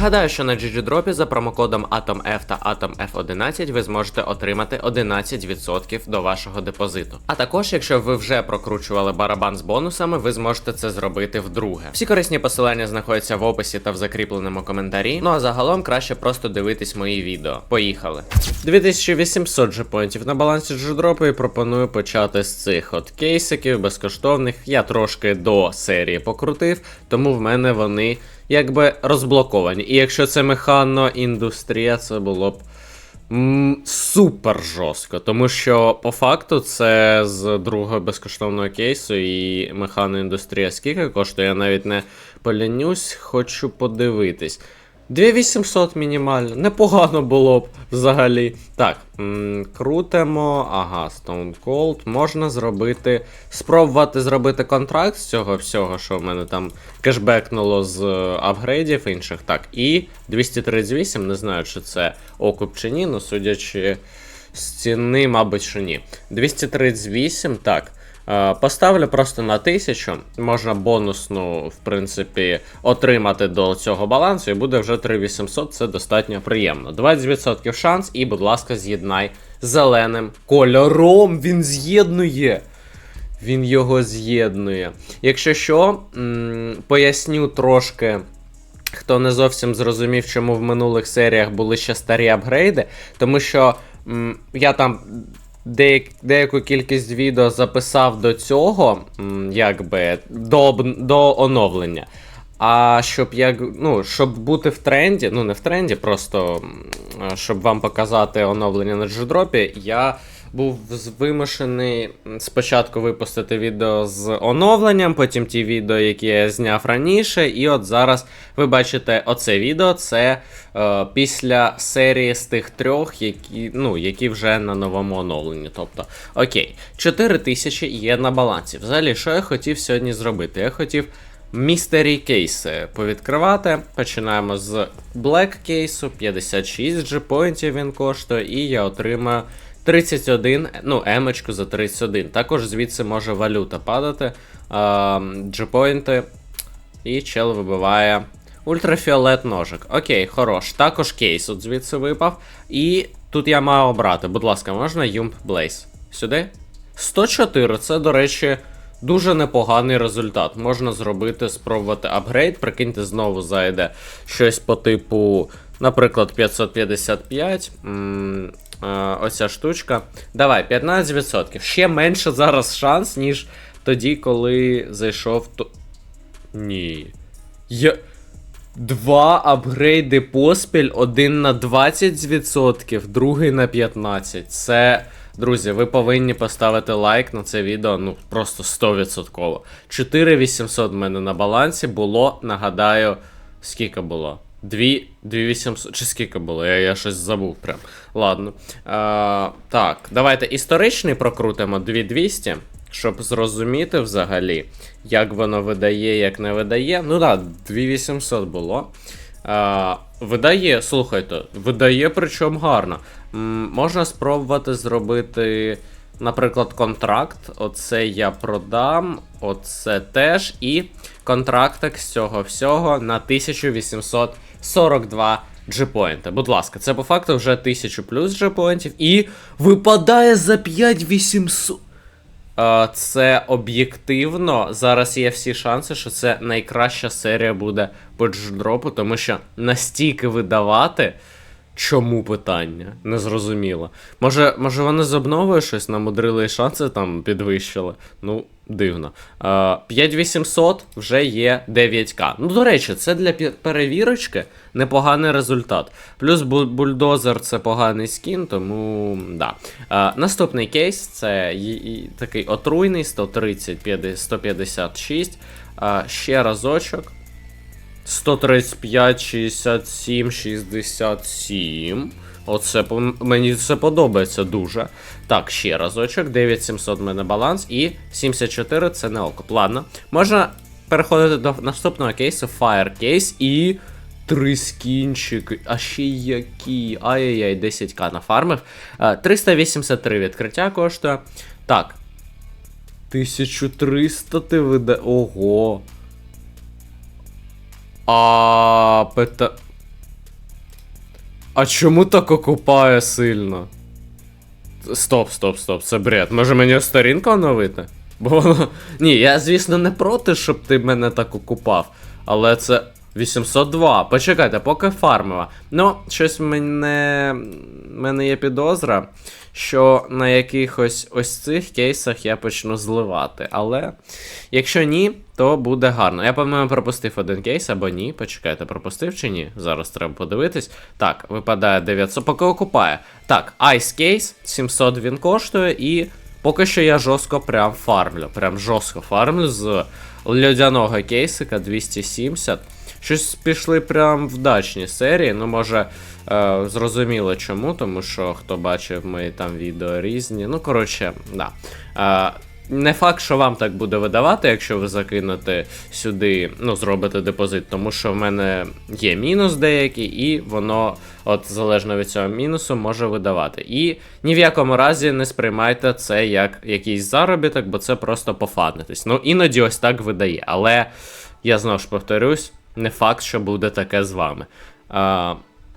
Нагадаю, що на GGDrop за промокодом AtomF та AtomF11 ви зможете отримати 11% до вашого депозиту. А також, якщо ви вже прокручували барабан з бонусами, ви зможете це зробити вдруге. Всі корисні посилання знаходяться в описі та в закріпленому коментарі. Ну а загалом краще просто дивитись мої відео. Поїхали. 2800 джепонтів на балансі GGDrop і пропоную почати з цих от кейсиків безкоштовних. Я трошки до серії покрутив, тому в мене вони якби розблоковані. І якщо це механо індустрія, це було б. Супер жорстко, тому що по факту це з другого безкоштовного кейсу і механоіндустрія скільки коштує, я навіть не полянюсь, хочу подивитись. 2800 мінімально, непогано було б взагалі. Так, м, крутимо. Ага, Stone Cold. Можна зробити. Спробувати зробити контракт з цього всього, що в мене там кешбекнуло з е, апгрейдів інших. Так, і 238, не знаю, чи це окуп чи ні, але судячи з ціни, мабуть, що ні. 238, так. Е, Поставлю просто на 1000. Можна бонусну, в принципі, отримати до цього балансу, і буде вже 3800, це достатньо приємно. 20% шанс, і, будь ласка, з'єднай зеленим кольором. Він з'єднує. Він його з'єднує. Якщо що, поясню трошки. Хто не зовсім зрозумів, чому в минулих серіях були ще старі апгрейди, тому що я там деяк, деяку кількість відео записав до цього, якби до, до оновлення. А щоб як, ну, щоб бути в тренді, ну не в тренді, просто щоб вам показати оновлення на джедропі, я був вимушений спочатку випустити відео з оновленням, потім ті відео, які я зняв раніше. І от зараз ви бачите оце відео. Це е, після серії з тих трьох, які, ну, які вже на новому оновленні. Тобто, окей, 4 тисячі є на балансі. Взагалі, що я хотів сьогодні зробити? Я хотів. Містері кейси повідкривати. Починаємо з Black кейсу, 56 джепоінтів він коштує, і я отримаю 31, ну, емочку за 31. Також звідси може валюта падати. ем, І чел вибиває ультрафіолет ножик. Окей, хорош. Також кейс от звідси випав. І тут я маю обрати. Будь ласка, можна Юмп Blaze? Сюди? 104, це, до речі, дуже непоганий результат. Можна зробити, спробувати апгрейд. Прикиньте, знову зайде щось по типу, наприклад, 555. М, е, Оця штучка. Давай, 15%. Ще менше зараз шанс, ніж тоді, коли зайшов. То... Ні. Я... Два апгрейди поспіль, один на 20%, другий на 15%. Це, друзі, ви повинні поставити лайк на це відео, ну просто 100%. 4800 в мене на балансі було, нагадаю, скільки було? 2, 2800, чи скільки було? Я, я щось забув прям. Ладно. А, так, давайте історичний прокрутимо 2200, щоб зрозуміти взагалі, як воно видає, як не видає. Ну так, да, 2800 було. А, видає, слухайте, видає, причому гарно. М, можна спробувати зробити, наприклад, контракт. Оце я продам, оце теж. І контрактик з цього всього на 1842 джепоінти. Будь ласка, це по факту вже 1000 плюс джепоінтів. І випадає за 5800. Е, Це об'єктивно. Зараз є всі шанси, що це найкраща серія буде по дждропу, тому що настільки видавати. Чому питання? Незрозуміло. Може, може вони з обновою щось намудрили і шанси там підвищили? Ну, дивно. Е, 5800 вже є 9к. Ну, до речі, це для перевірочки непоганий результат. Плюс бульдозер це поганий скін, тому да. Наступний кейс це такий отруйний 130 156. Е, ще разочок. 135, 67, 67. Оце мені це подобається дуже. Так, ще разочок. 9700 в мене баланс. І 74 це не окоп. Ладно. Можна переходити до наступного кейсу. Fire кейс і. Три скінчики, а ще які. Ай-яй-яй, 10к нафармив. Е, 383 відкриття коштує. Так. 1300 ти вида. Ого. А пита. А чому так окупає сильно? Стоп, стоп, стоп, це бред. Може мені сторінку оновити? Бо воно. Ні, я, звісно, не проти, щоб ти мене так окупав. Але це 802. Почекайте, поки фармила. Ну, щось мене. мене є підозра, що на якихось ось цих кейсах я почну зливати. Але якщо ні, то буде гарно. Я, по-моєму, пропустив один кейс або ні. Почекайте, пропустив чи ні? Зараз треба подивитись. Так, випадає 900, поки окупає. Так, Ice Case, 700 він коштує, і поки що я жорстко прям фармлю. Прям жорстко фармлю з льодяного кейсика 270. Щось пішли прям вдачні серії. Ну, може, е, зрозуміло чому, тому що хто бачив мої там відео різні. Ну, коротше, да. Е, не факт, що вам так буде видавати, якщо ви закинете сюди, ну, зробите депозит, тому що в мене є мінус деякий, і воно, от залежно від цього мінусу, може видавати. І ні в якому разі не сприймайте це як якийсь заробіток, бо це просто пофанитись. Ну, іноді ось так видає. Але я знову ж повторюсь, не факт, що буде таке з вами. А,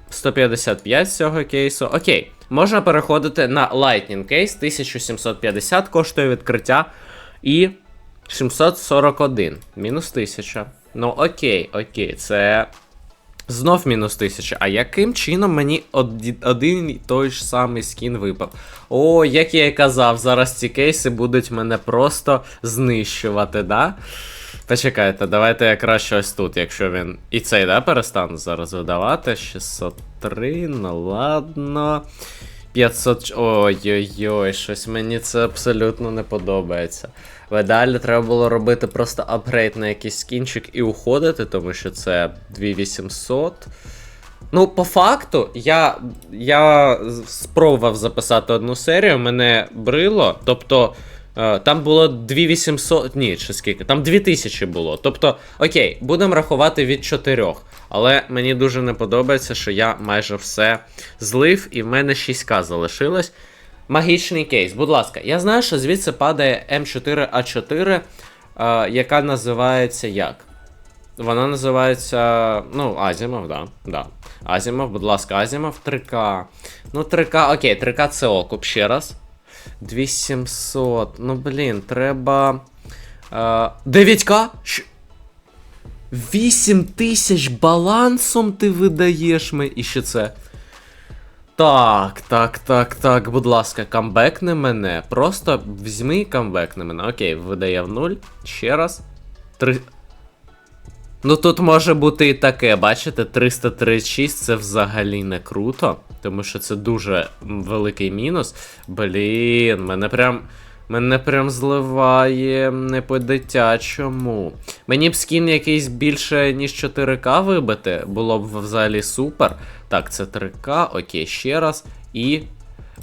155 з цього кейсу. Окей, можна переходити на Lightning кейс. 1750 коштує відкриття. І 741. Мінус 1000. Ну, окей, окей, це. Знов мінус 1000. А яким чином мені один і той ж самий скін випав? О, як я і казав, зараз ці кейси будуть мене просто знищувати, да? Почекайте, давайте я краще ось тут, якщо він. І цей, да, перестану зараз видавати. 603, ну ладно. 500. Ой-ой-ой, щось мені це абсолютно не подобається. В треба було робити просто апгрейд на якийсь скінчик і уходити, тому що це 2800. Ну, по факту, я, я спробував записати одну серію, мене брило, тобто. Е, Там було 2800, ні, чи скільки, там 2000 було. Тобто, окей, будемо рахувати від 4. Але мені дуже не подобається, що я майже все злив, і в мене 6к залишилось. Магічний кейс, будь ласка, я знаю, що звідси падає М4А4, е, яка називається як? Вона називається. Ну, Азімов, да. да. Азімов, будь ласка, Азімов 3К. Ну, 3К, окей, 3К це окуп ще раз. 2700. Ну, блін, треба. Е, 9К? 8 тисяч балансом ти видаєш ми. І ще це. Так, так, так, так, будь ласка, камбекни мене. Просто візьми і камбекни мене. Окей, видає в нуль. Ще раз. Три. Ну тут може бути і таке, бачите, 336 це взагалі не круто, тому що це дуже великий мінус. Блін, мене прям. Мене прям зливає не по-дитячому. Мені б скін якийсь більше, ніж 4К вибити, було б взагалі супер. Так, це 3К, окей, ще раз. І.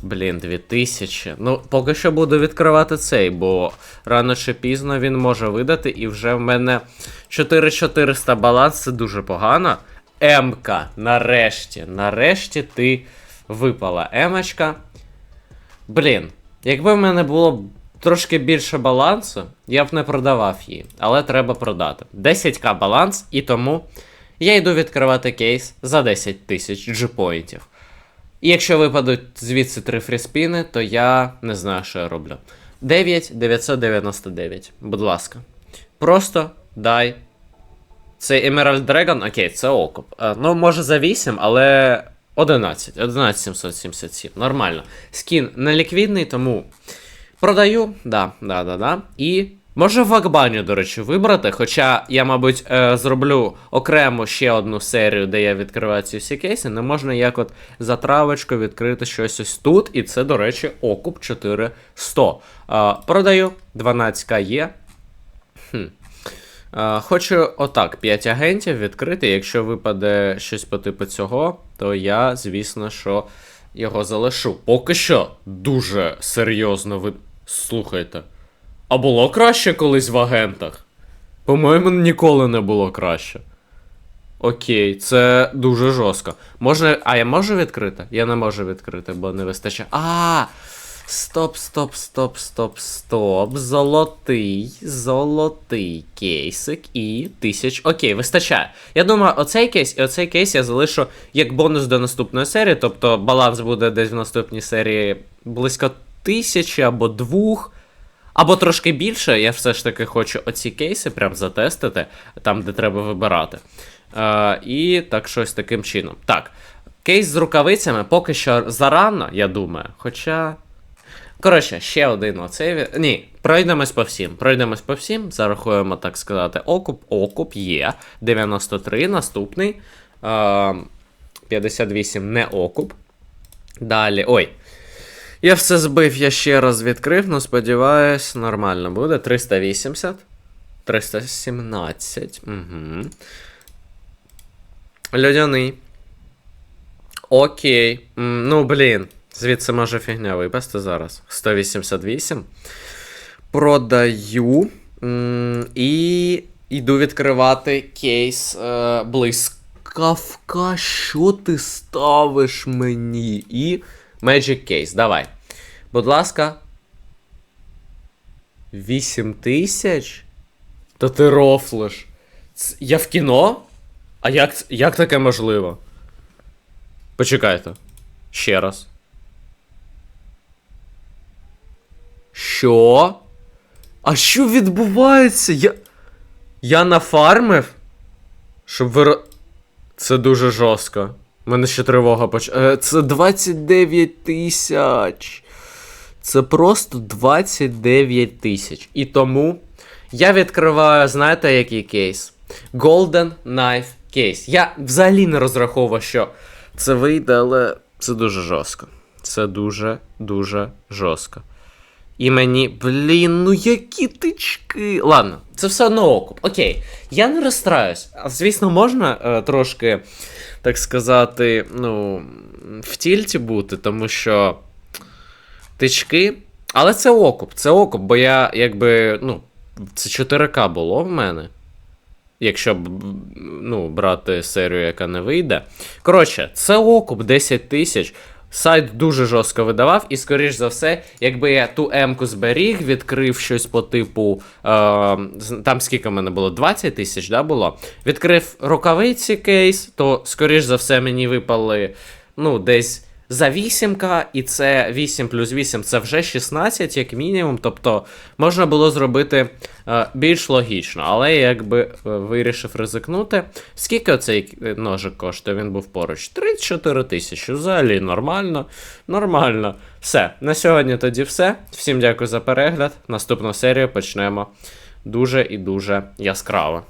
Блін, 2000. Ну, поки що буду відкривати цей, бо рано чи пізно він може видати, і вже в мене 4400 баланс, це дуже погано. Емка, нарешті, нарешті ти випала. Емочка. Блін, якби в мене було трошки більше балансу, я б не продавав її, але треба продати. 10к баланс, і тому я йду відкривати кейс за 10 тисяч джипоінтів. І якщо випадуть звідси три фріспіни, то я не знаю, що я роблю. 9 999, будь ласка. Просто дай. Це Emerald Dragon, окей, це окуп. Е, Ну, може за 8, але 11. 11777. Нормально. Скін не ліквідний, тому продаю. Да, да, да, да. І. Може в до речі, вибрати. Хоча я, мабуть, е, зроблю окремо ще одну серію, де я відкриваю ці всі кейси. Не можна як от за травочку відкрити щось ось тут. І це, до речі, окуп 4100. Е, продаю. 12к є. Хм. Е, Хочу отак 5 агентів відкрити. Якщо випаде щось по типу цього, то я, звісно, що його залишу. Поки що дуже серйозно ви. Слухайте. А було краще колись в агентах? По-моєму, ніколи не було краще. Окей, це дуже жорстко. Можна. А я можу відкрити? Я не можу відкрити, бо не вистачає. А! Стоп, стоп, стоп, стоп, стоп. Золотий, золотий кейсик і тисяч. Окей, вистачає. Я думаю, оцей кейс і оцей кейс я залишу як бонус до наступної серії. Тобто баланс буде десь в наступній серії близько тисячі або двох. Або трошки більше, я все ж таки хочу оці кейси прям затестити, там, де треба вибирати. Е, і так щось таким чином. Так, кейс з рукавицями поки що зарано, я думаю. Хоча. Коротше, ще один оцей. Ні, пройдемось по всім. Пройдемось по всім. Зарахуємо, так сказати, окуп. Окуп є. 93, наступний. Е, 58 не окуп. Далі. Ой. Я все збив, я ще раз відкрив, ну сподіваюсь, нормально буде. 380. 317. Угу. Льодяний. Окей. Ну, блін. Звідси може фігня випасти зараз. 188. Продаю. І йду відкривати кейс е, блискавка. Що ти ставиш мені? І Magic Case. Давай. Будь ласка. 8 тисяч? Та ти рофлиш. Я в кіно? А як, як таке можливо? Почекайте. Ще раз. Що? А що відбувається? Я. Я нафармив? Щоб ви. Це дуже жорстко. У мене ще тривога поч. Е, Це 29 тисяч. Це просто 29 тисяч. І тому я відкриваю, знаєте, який кейс? Golden Knife Case. Я взагалі не розраховував, що це вийде, але це дуже жорстко. Це дуже, дуже жорстко. І мені, блін, ну які тички. Ладно, це все одно окуп. Окей, я не розстраюсь. А звісно, можна е, трошки, так сказати, ну, в тільті бути, тому що тички. Але це окуп, це окуп, бо я якби, ну, це 4К було в мене. Якщо ну, брати серію, яка не вийде. Коротше, це окуп 10 тисяч. Сайт дуже жорстко видавав, і, скоріш за все, якби я ту М-ку зберіг, відкрив щось по типу. Е, там скільки в мене було? 20 тисяч, да, було? Відкрив рукавиці кейс, то, скоріш за все, мені випали ну, десь за 8к, і це 8 плюс 8 це вже 16, як мінімум. Тобто можна було зробити е, більш логічно, але я якби е, вирішив ризикнути. Скільки оцей е, ножик коштує? Він був поруч. 34 тисячі. Взагалі нормально. Нормально. Все, на сьогодні тоді все. Всім дякую за перегляд. Наступну серію почнемо дуже і дуже яскраво.